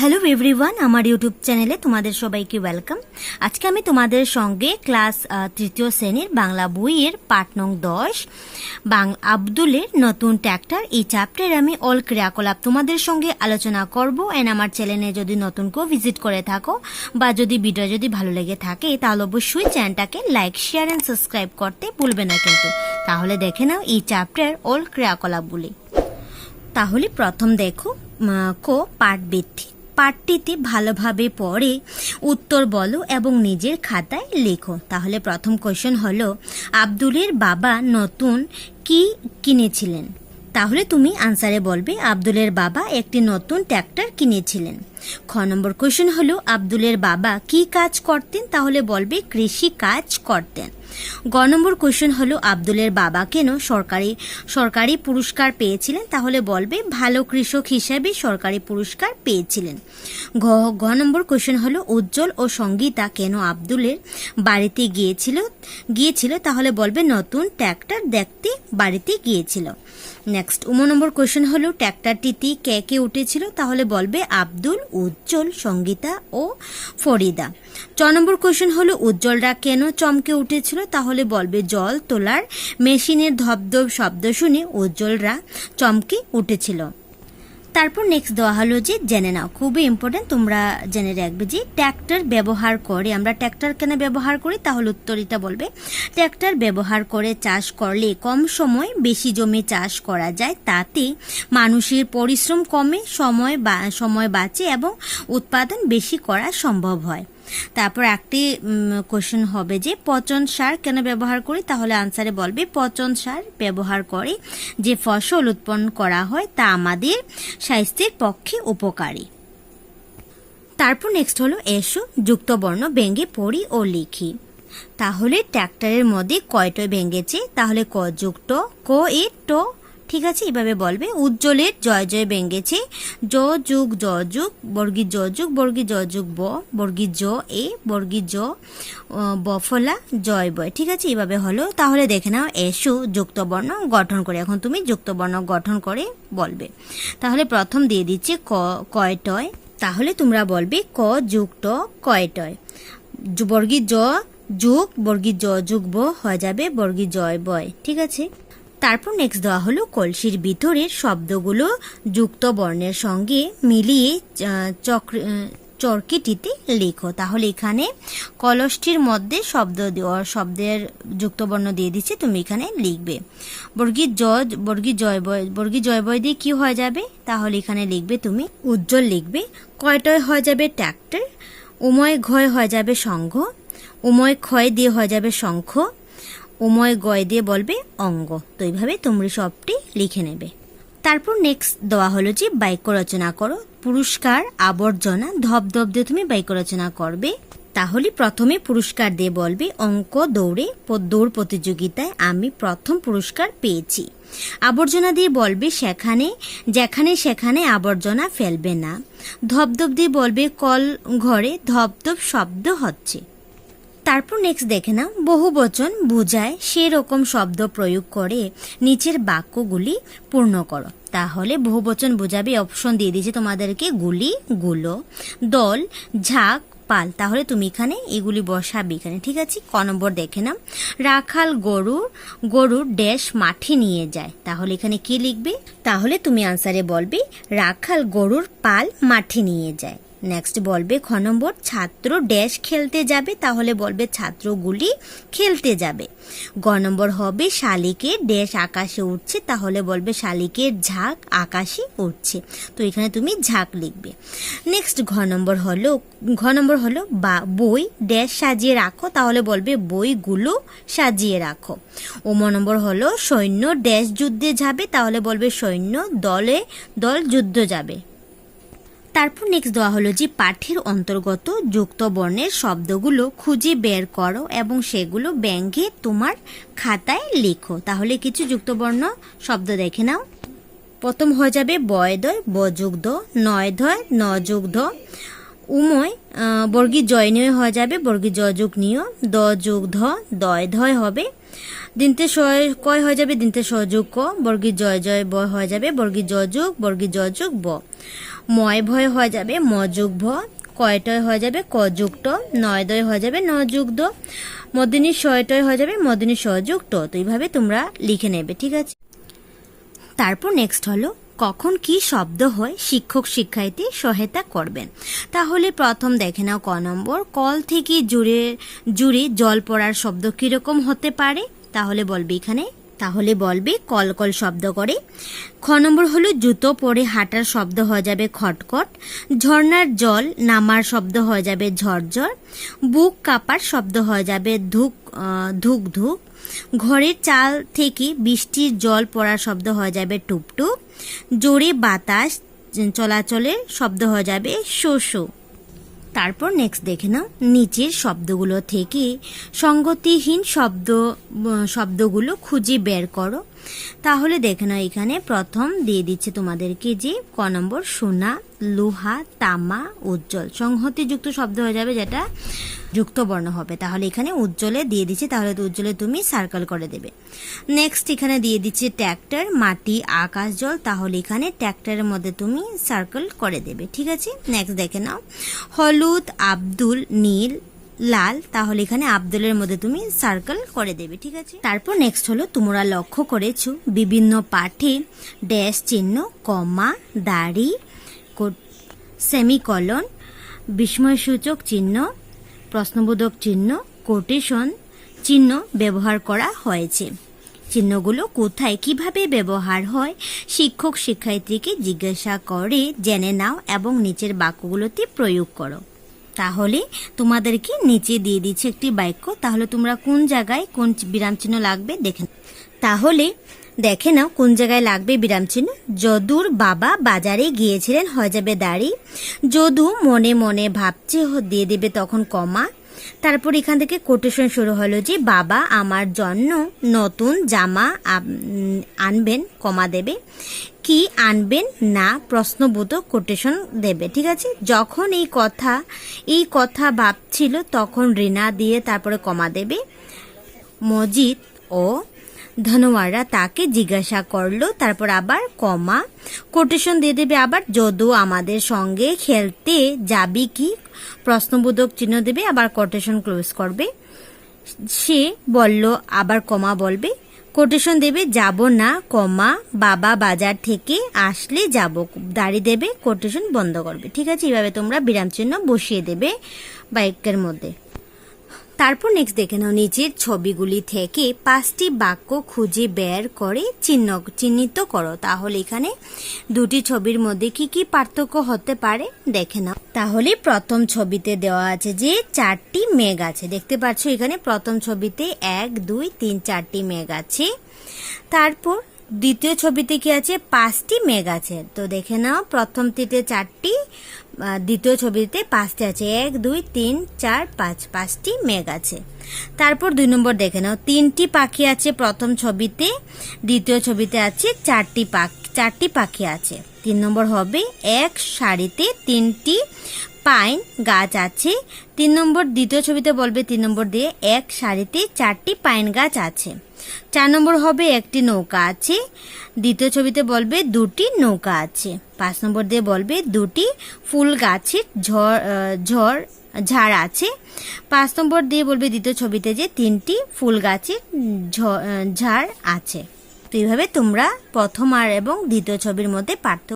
Hello everyone আমার YouTube চ্যানেলে তোমাদের সবাইকে ওয়েলকাম আজকে আমি তোমাদের সঙ্গে ক্লাস তৃতীয় শ্রেণির বাংলা বইয়ের পাঠ নং দশ, বাং আব্দুলের নতুন ট্র্যাক্টর এই চ্যাপ্টারে আমি অল ক্রিয়াকলাপ তোমাদের সঙ্গে আলোচনা করব। অ্যান্ড আমার চ্যানেলে যদি নতুন কেউ ভিজিট করে থাকো বা যদি ভিডিও যদি ভালো লেগে থাকে, তাহলে অবশ্যই চ্যানেলটাকে লাইক শেয়ার অ্যান্ড সাবস্ক্রাইব করতে ভুলবে না কিন্তু। তাহলে দেখে নাও এই চ্যাপ্টার অল ক্রিয়াকলাপগুলি। তাহলে প্রথম দেখো কো পাঠ বৃদ্ধি পাঠটিতে ভালোভাবে পড়ে, উত্তর বলো এবং নিজের খাতায় লেখো। তাহলে প্রথম কোয়েশন হলো, আব্দুলের বাবা নতুন কি কিনেছিলেন? তাহলে তুমি আনসারে বলবে, আব্দুলের বাবা একটি নতুন ট্র্যাক্টর কিনেছিলেন। খ নম্বর কোয়েশ্চেন হলো, আব্দুলের বাবা কি কাজ করতেন? তাহলে বলবে, কৃষি কাজ করতেন। গ নম্বর কোয়েশ্চেন হলো, আব্দুলের বাবা কেন সরকারি সরকারি পুরস্কার পেয়েছিলেন? তাহলে বলবে, ভালো কৃষক হিসেবে সরকারি পুরস্কার পেয়েছিলেন। ঘ ঘ নম্বর কোয়েশ্চেন হলো, উজ্জ্বল ও সঙ্গীতা কেন আব্দুলের বাড়িতে গিয়েছিল গিয়েছিল? তাহলে বলবে, নতুন ট্র্যাক্টর দেখতে বাড়িতে গিয়েছিল। নেক্সট উম নম্বর কোয়েশ্চেন হলো, ট্র্যাক্টরটিতে কে কে উঠেছিল? তাহলে বলবে, আব্দুল উজ্জ্বল সঙ্গীতা ও ফরিদা। চ নম্বর কোয়েশন হলো উজ্জ্বলরা কেন চমকে উঠেছিল? তাহলে বলবে, জল তোলার মেশিনের ধবধব শব্দ শুনে উজ্জ্বলরা চমকে উঠেছিল। তারপর নেক্সট দেওয়া হলো যে, জেনে নাও, খুবই ইম্পর্টেন্ট তোমরা জেনে রাখবে যে ট্র্যাক্টর ব্যবহার করে, আমরা ট্র্যাক্টর কেন ব্যবহার করি? তাহলে উত্তরিটা বলবে ট্র্যাক্টর ব্যবহার করে চাষ করলে কম সময় বেশি জমি চাষ করা যায়, তাতে মানুষের পরিশ্রম কমে, সময় বা, সময় বাঁচে এবং উৎপাদন বেশি করা সম্ভব হয়। তারপর একটি কোশ্চেন হবে যে, পচন সার কেন ব্যবহার করি? তাহলে আনসারে বলবে, পচন সার ব্যবহার করে যে ফসল উৎপন্ন করা হয় তা আমাদের স্বাস্থ্যের পক্ষে উপকারী। তারপর নেক্সট হলো এসো যুক্ত বর্ণ ব্যঙ্গে পড়ি ও লিখি। তাহলে ট্র্যাক্টরের মধ্যে কয়টা ভেঙেছে তাহলে ক যুক্ত, ক এ ট ঠিক আছে, এভাবে বলবে। উজ্জ্বলের জয় জয় ভেঙেছে জ যুগ জ যুগ, বর্গী জ যুগ, বর্গী জ যুগ ব, বর্গী জ এ, বর্গী জ বফলা জয় বয়। ঠিক আছে, এভাবে হলো। তাহলে দেখে নাও, এসো যুক্ত বর্ণ গঠন করে। এখন তুমি যুক্ত বর্ণ গঠন করে বলবে। তাহলে প্রথম দিয়ে দিচ্ছে ক, কয়টয়। তাহলে তোমরা বলবে ক যুক্ত কয়টয়। জ- বর্গী জ যুগ, বর্গী জ যুগ ব হয়ে যাবে, বর্গী জয় বয়। ঠিক আছে? তারপর নেক্সট দেওয়া হলো কলসির ভিতরের শব্দগুলো যুক্ত বর্ণের সঙ্গে মিলিয়ে চক্র চরকিটিতে লেখো। তাহলে এখানে কলসটির মধ্যে শব্দ দেওয়ার শব্দের যুক্ত বর্ণ দিয়ে দিচ্ছে, তুমি এখানে লিখবে। বর্গী জ বর্গী জয় বর্গী জয় বয় দিয়ে কী হয়ে যাবে? তাহলে এখানে লিখবে তুমি উজ্জ্বল লিখবে, কয়টয় হয়ে যাবে ট্র্যাক্টর উময় ঘয় হয়ে যাবে সংঘ উময় ক্ষয় দিয়ে হয়ে যাবে শঙ্খ উময় গয় দিয়ে বলবে, অঙ্গ। তো এইভাবে তোমরা সবটি লিখে নেবে। তারপর নেক্সট দেওয়া হলো যে, বাক্য রচনা করো। পুরস্কার, আবর্জনা ধবধব দিয়ে তুমি বাক্য রচনা করবে। তাহলে প্রথমে পুরস্কার দিয়ে বলবে, অঙ্ক দৌড়ে দৌড় প্রতিযোগিতায় আমি প্রথম পুরস্কার পেয়েছি। আবর্জনা দিয়ে বলবে, সেখানে, যেখানে সেখানে আবর্জনা ফেলবে না। ধবধব দিয়ে বলবে, কল ঘরে ধবধব শব্দ হচ্ছে। তারপর নেক্সট দেখে নাও। বহু বচন বোঝায়, সেরকম শব্দ প্রয়োগ করে নিচের বাক্যগুলি পূর্ণ করো। তাহলে বহু বচন বোঝাবে অপশন দিয়ে দিয়েছে তোমাদেরকে গুলি, গুলো, দল, ঝাঁক, পাল। তাহলে তুমি এখানে এগুলি বসাবে এখানে, ঠিক আছে? ক নম্বর দেখে নাও। রাখাল গরু, গরুর ড্যাশ মাঠে নিয়ে যায়। তাহলে এখানে কি লিখবে? তাহলে তুমি আনসারে বলবে, রাখাল গরুর পাল মাঠে নিয়ে যায়। নেক্সট বলবে খ নম্বর, ছাত্র ড্যাশ খেলতে যাবে, তাহলে বলবে ছাত্রগুলি খেলতে যাবে। গ নম্বর হবে শালিকের ড্যাশ আকাশে উঠছে তাহলে বলবে শালিকের ঝাঁক আকাশে উঠছে তো এখানে তুমি ঝাঁক লিখবে। নেক্সট ঘ নম্বর হলো, ঘ নম্বর হলো বা, বই ড্যাশ সাজিয়ে রাখো, তাহলে বলবে বইগুলো সাজিয়ে রাখো। ওম নম্বর হলো সৈন্য ড্যাশ যুদ্ধে যাবে, তাহলে বলবে সৈন্য দলে, দল যুদ্ধ যাবে। তারপর নেক্সট দেওয়া হলো যে পাঠের অন্তর্গত যুক্ত বর্ণের শব্দগুলো খুঁজে বের করো এবং সেগুলো ব্যাঙ্গে তোমার খাতায় লেখো। তাহলে কিছু যুক্তবর্ণ শব্দ দেখে নাও। প্রথম হয়ে যাবে বয়দয়, বযুগ্ধ নয়ধয় নযুগ্ধ। উময় বর্গী জয় নিয়ে হয়ে যাবে বর্গী জ যুগ নিয় দ যুগ ধ দয় ধয় হবে। দিনতে সয়, কয় হয়ে যাবে দিনতে সহযোগ ক? বর্গী জয় জয় ব হয়ে যাবে, বর্গী জয় যোগ বর্গী জয় যোগ ব। ময় ভয় হয়ে যাবে ম যোগ ভ, কয়টয় হয়ে যাবে ক যোগ ট নয় দয় হয়ে যাবে ন যোগ দ, মদিনী শয়টয় হয়ে যাবে মদিনী সহযোগ ট। তো এইভাবে তোমরা লিখে নেবে, ঠিক আছে? তারপর নেক্সট হলো, কখন কি শব্দ হয় শিক্ষক শিক্ষার্থী সহায়তা করবেন। তাহলে প্রথম দেখে নাও ক নম্বর, কল থেকে জুড়ে জুড়ে জল পড়ার শব্দ কীরকম হতে পারে? তাহলে বলবে এখানে? তাহলে বলবে, কল কল শব্দ করে। খ নম্বর হলো, জুতো পরে হাঁটার শব্দ হয়ে যাবে খটখট। ঝর্ণার জল নামার শব্দ হয়ে যাবে ঝরঝর। বুক কাপার শব্দ হয়ে যাবে ধুক ধুক ধুক। ঘরের চাল থেকে বৃষ্টির জল পড়ার শব্দ হয়ে যাবে টুপটুপ। জোরে বাতাস, চলাচলের শব্দ হয়ে যাবে শো শো। তারপর নেক্সট দেখে নাও। নিচের শব্দগুলো থেকে সঙ্গতিহীন শব্দ শব্দগুলো খুঁজে বের করো। তাহলে দেখে নাও, এখানে প্রথম দিয়ে দিচ্ছে তোমাদেরকে যে ক নম্বর, সোনা, লোহা, তামা, উজ্জ্বল। সংহতিযুক্ত শব্দ হয়ে যাবে যেটা যুক্ত বর্ণ হবে। তাহলে এখানে উজ্জ্বলে দিয়ে দিচ্ছে, তাহলে তো উজ্জ্বলে তুমি সার্কেল করে দেবে। নেক্সট এখানে দিয়ে দিচ্ছে ট্র্যাক্টর মাটি, আকাশ, জল। তাহলে এখানে ট্র্যাক্টরের মধ্যে তুমি সার্কেল করে দেবে, ঠিক আছে? নেক্সট দেখে নাও। হলুদ, আব্দুল, নীল লাল, তাহলে এখানে আব্দুলের মধ্যে তুমি সার্কেল করে দেবে, ঠিক আছে? তারপর নেক্সট হলো, তোমরা লক্ষ্য করেছ, বিভিন্ন পাঠে ড্যাশ চিহ্ন, কমা, দাড়ি সেমিকলন বিস্ময়সূচক চিহ্ন, প্রশ্নবোধক চিহ্ন কোটেশন চিহ্ন ব্যবহার করা হয়েছে। চিহ্নগুলো কোথায়, কীভাবে ব্যবহার হয় শিক্ষক শিক্ষার্থীকে জিজ্ঞাসা করে, জেনে নাও এবং নিচের বাক্যগুলোতে প্রয়োগ করো। তাহলে তোমাদেরকে নিচে দিয়ে দিচ্ছে একটি বাক্য। তাহলে তোমরা কোন জায়গায় কোন বিরাম চিহ্ন লাগবে দেখে তাহলে দেখে নাও কোন জায়গায় লাগবে বিরাম চিহ্ন। যদুর বাবা বাজারে গিয়েছিলেন, হয়ে যাবে দাড়ি। যদু মনে মনে ভাবছে, দিয়ে দেবে তখন কমা। তারপর এখান থেকে কোটেশন শুরু হলো যে, বাবা আমার জন্য নতুন জামা আনবেন, কমা দেবে। কি আনবেন না? প্রশ্নবোধক কোটেশন দেবে, ঠিক আছে? যখন এই কথা এই কথা ভাবছিল, তখন রিনা দিয়ে তারপরে কমা দেবে। মজিদ ও ধনোয়ারা তাকে জিজ্ঞাসা করল, তারপর আবার কমা। কোটেশন দিয়ে দেবে আবার, যদু আমাদের সঙ্গে খেলতে যাবি কি প্রশ্নবোধক চিহ্ন দেবে, আবার কোটেশন ক্লোজ করবে। সে বলল, আবার কমা বলবে। কোটেশন দেবে, যাব না, কমা, বাবা বাজার থেকে আসলে যাব, দাড়ি দেবে কোটেশন বন্ধ করবে। ঠিক আছে, এইভাবে তোমরা বিরাম চিহ্ন বসিয়ে দেবে বাইকের মধ্যে। তারপর নেক্সট দেখে নাও নিচের ছবিগুলি থেকে পাঁচটি বাক্য খুঁজে বের করে চিহ্ন, চিহ্নিত করো। তাহলে এখানে দুটি ছবির মধ্যে কি কি পার্থক্য হতে পারে দেখে নাও। তাহলে প্রথম ছবিতে দেওয়া আছে যে চারটি মেঘ আছে। দেখতে পাচ্ছ এখানে প্রথম ছবিতে এক, দুই, তিন, চারটি মেঘ আছে। তারপর দ্বিতীয় ছবিতে কি আছে? পাঁচটি মেঘ আছে। তো দেখে নাও প্রথমটিতে চারটি দ্বিতীয় ছবিতে পাঁচটি আছে। এক, দুই, তিন, চার, পাঁচ, পাঁচটি মেঘ আছে। তারপর দুই নম্বর দেখে নাও, তিনটি পাখি আছে প্রথম ছবিতে, দ্বিতীয় ছবিতে আছে চারটি পাখি চারটি পাখি আছে। তিন নম্বর হবে এক, সারিতে তিনটি পাইন গাছ আছে। তিন নম্বর, দ্বিতীয় ছবিতে বলবে তিন নম্বর দিয়ে এক, সারিতে চারটি পাইন গাছ আছে। চার নম্বর হবে একটি নৌকা আছে। দ্বিতীয় ছবিতে বলবে দুটি নৌকা আছে। পাঁচ নম্বর দিয়ে বলবে দুটি ফুল গাছের ঝড় ঝড়, ঝাড় আছে। পাঁচ নম্বর দিয়ে বলবে দ্বিতীয় ছবিতে যে তিনটি ফুল গাছের ঝাড় আছে। তো এইভাবে তোমরা প্রথম আর এবং দ্বিতীয় ছবির মধ্যে পার্থক্য